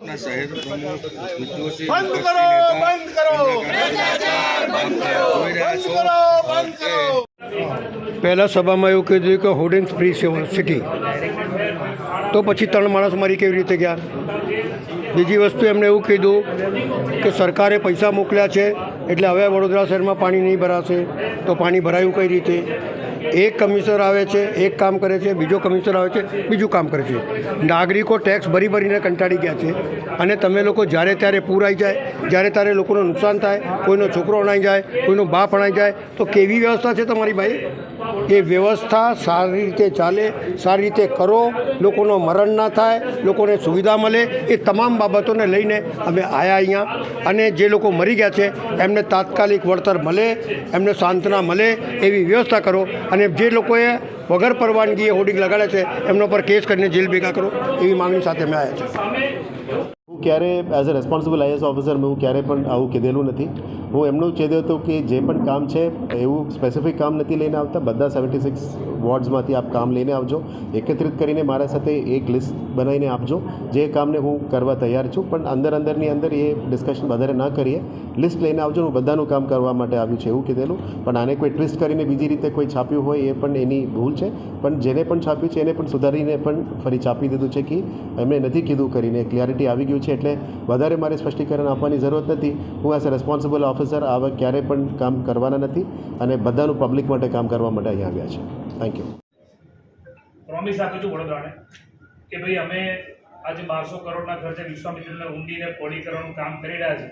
ના શહેર પ્રમુખ બંધ કરો બંધ કરો! પહેલાં સભામાં એવું કીધું કે હોર્ડિંગ્સ ફ્રી સિટી તો પછી ત્રણ માણસ મારી કેવી રીતે ગયા? બીજી વસ્તુ એમણે એવું કીધું કે સરકારે પૈસા મોકલ્યા છે એટલે હવે વડોદરા શહેરમાં પાણી નહીં ભરાશે. તો પાણી ભરાયું કઈ રીતે? એક કમિશનર આવે છે, એક કામ કરે છે, બીજો કમિશનર આવે છે, બીજું કામ કરે છે. નાગરિકો ટેક્સ ભરી ભરીને કંટાળી ગયા છે અને તમે લોકો જ્યારે ત્યારે પૂર આવી જાય, જ્યારે ત્યારે લોકોનું નુકસાન થાય, કોઈનો છોકરો અણાઈ જાય, કોઈનો બાપ અણાઈ જાય, તો કેવી વ્યવસ્થા છે તમારી ભાઈ? એ વ્યવસ્થા સારી રીતે ચાલે, સારી રીતે કરો, લોકોનો મરણ ના થાય, લોકોને સુવિધા મળે, એ તમામ બાબતોને લઈને અમે આવ્યા અહીંયા અને જે લોકો મરી ગયા છે, એમને તાત્કાલિક વળતર મળે, એમને સાંત્વના મળે, એવી વ્યવસ્થા કરો અને જે લોકોએ વગર પરવાનગીએ હોર્ડિંગ લગાડ્યા છે, એમના પર કેસ કરીને જેલ ભેગા કરો, એવી માંગણી સાથે અમે આવ્યા છીએ. હું ક્યારે as a responsible IAS officer મેં હું ક્યારે પણ આવું કીધેલું નથી. હું એમનું કહેતો હતો કે જે પણ કામ છે, એવું સ્પેસિફિક કામ નથી લઈને આવતા. બધા સેવન્ટી સિક્સ વોર્ડ્સમાંથી આપ કામ લઈને આવજો. એકત્રિત કરીને મારા સાથે એક લિસ્ટ બનાવીને આપજો. જે કામને હું કરવા તૈયાર છું, પણ અંદર અંદરની અંદર એ ડિસ્કશન વધારે ના કરીએ. લિસ્ટ લઈને આવજો, હું બધાનું કામ કરવા માટે આવ્યું છે, એવું કીધેલું. પણ આને કોઈ ટ્વિસ્ટ કરીને બીજી રીતે કોઈ છાપ્યું હોય એ પણ એની ભૂલ છે. પણ જેને પણ છાપ્યું છે, એને પણ સુધારીને પણ ફરી છાપી દીધું છે કે એમણે નથી કીધું કરીને ક્લિયરિટી આવી ગયું છે. એટલે વધારે મારે સ્પષ્ટીકરણ આપવાની જરૂરત નથી. હું એઝ રેસ્પોન્સિબલ ઓફિસર આવા ક્યારેય પણ કામ કરવાના નથી અને બધાનું પબ્લિક માટે કામ કરવા માટે અહીંયા આવ્યા છે. થેન્ક યુ પ્રોમિસ આપું છું વડોદરાને કે ભાઈ અમે આજે બારસો કરોડના ખર્ચે વિશ્વામિત્રને ઊંડીને પોડી કરવાનું કામ કરી રહ્યા છે.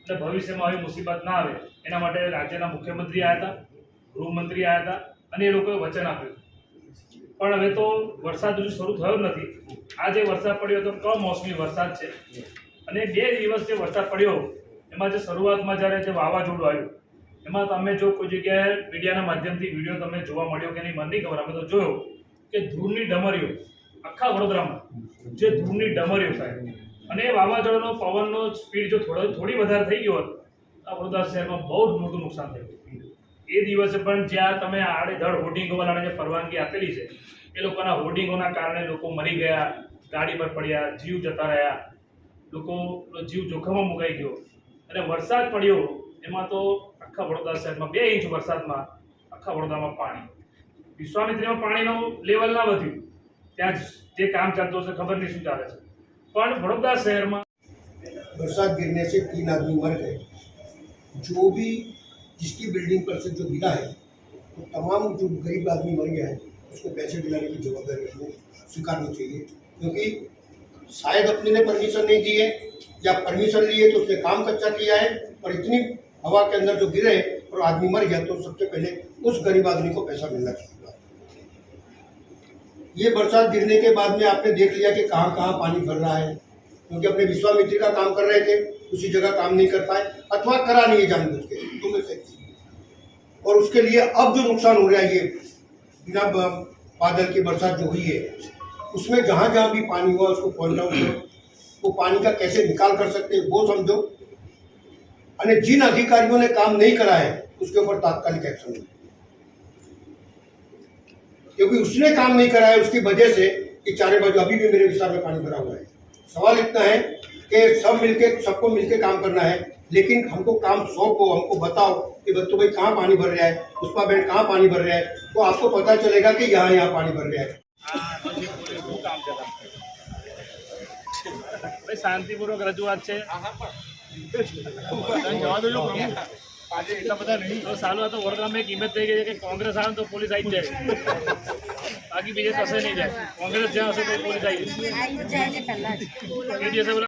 એટલે ભવિષ્યમાં આવી મુસીબત ના આવે. એના માટે રાજ્યના મુખ્યમંત્રી આવ્યા હતા, ગૃહમંત્રી આવ્યા હતા અને એ લોકોએ વચન આપ્યું. પણ હવે તો વરસાદ હજુ શરૂ થયો નથી. આ જે વરસાદ પડ્યો તો કમોસમી વરસાદ છે. અને બે દિવસ જે વરસાદ પડ્યો એમાં જે શરૂઆતમાં જ્યારે જે વાવાઝોડું આવ્યું, એમાં તમે જો કોઈ જગ્યાએ મીડિયાના માધ્યમથી વીડિયો તમને જોવા મળ્યો કે નહીં, મને ખબર, અમે તો જોયો કે ધૂળની ડમરીઓ, આખા વડોદરામાં, જે ધૂળની ડમરીઓ થાય અને વાવાઝોડાનો પવનનો સ્પીડ જો થોડો, થોડી વધારે થઈ ગયો હોત આ વડોદરા શહેરમાં બહુ જ મોટું નુકસાન થયું. એ દિવસે પણ જ્યાં તમે આડેધડ હોર્ડિંગોવાળાને જે પરવાનગી આપેલી છે, એ લોકોના હોર્ડિંગોના કારણે લોકો મરી ગયા, ગાડી પર પડ્યા, જીવ જતા રહ્યા લોકો જીવ જોખમમાં મુકાઈ ગયો. અને વરસાદ પડ્યો એમાં તો આખા વડોદરા શહેરમાં બે ઇંચ વરસાદમાં આખા વડોદરામાં પાણી વિશ્વામિત્રીમાં પાણીનું લેવલ ના વધ્યું ત્યાં જ જે કામ ચાલતું હશે ખબર નહીં શું ચાલે છે પણ વડોદરા શહેરમાં बरसात गिरने से तीन आदमी मर गए जो भी जिसकी बिल्डिंग पर से जो गिरा है वो तमाम जो गरीब आदमी मर गया है उसको पैसे दिलाने की जवाबदारी उसको स्वीकारनी चाहिए क्योंकि शायद अपने ने परमिशन नहीं दी है या परमिशन लिए तो उसने काम कच्चा किया है और इतनी हवा के अंदर जो गिरे और आदमी मर गया तो सबसे पहले उस गरीब आदमी को पैसा मिलना चाहिए। ये बरसात गिरने के बाद में आपने देख लिया कि कहाँ कहाँ पानी भर रहा है, क्योंकि अपने विश्वामित्री का काम कर रहे थे, उसी जगह काम नहीं कर पाए, अथवा करा नहीं जानबूझ के में से। और उसके लिए अब जो नुकसान हो रहा है, ये बिना बादल की बरसात जो हुई है, उसमें जहाँ जहाँ भी पानी हुआ, उसको पॉइंट वो पानी का कैसे निकाल कर सकते हैं, वो समझो। અને जिन अधिकारियों ने काम नहीं करा है, उसके ऊपर तात्कालिक एक्शन क्योंकि उसने काम नहीं करा है, उसकी वजह से कि चारे बाजू अभी भी मेरे विस्तार में पानी भरा हुआ है। सवाल इतना है कि सब मिलके, सबको मिलके काम करना है, लेकिन हमको काम सौंपो, हमको बताओ कि बच्चों भाई कहाँ पानी भर रहा है, पुष्पा बहन कहाँ पानी भर रहा है तो आपको पता चलेगा कि यहाँ यहाँ पानी भर रहा है। ભાઈ શાંતિપૂર્વક રજૂઆત છે. તો સારું આ તો વડોદરામાં એક હિંમત થઈ ગઈ છે કે કોંગ્રેસ આવે તો પોલીસ આવી જાય. બાકી બીજે કશે નહીં જાય. કોંગ્રેસ જ્યાં હશે તો પોલીસ આવી જાય.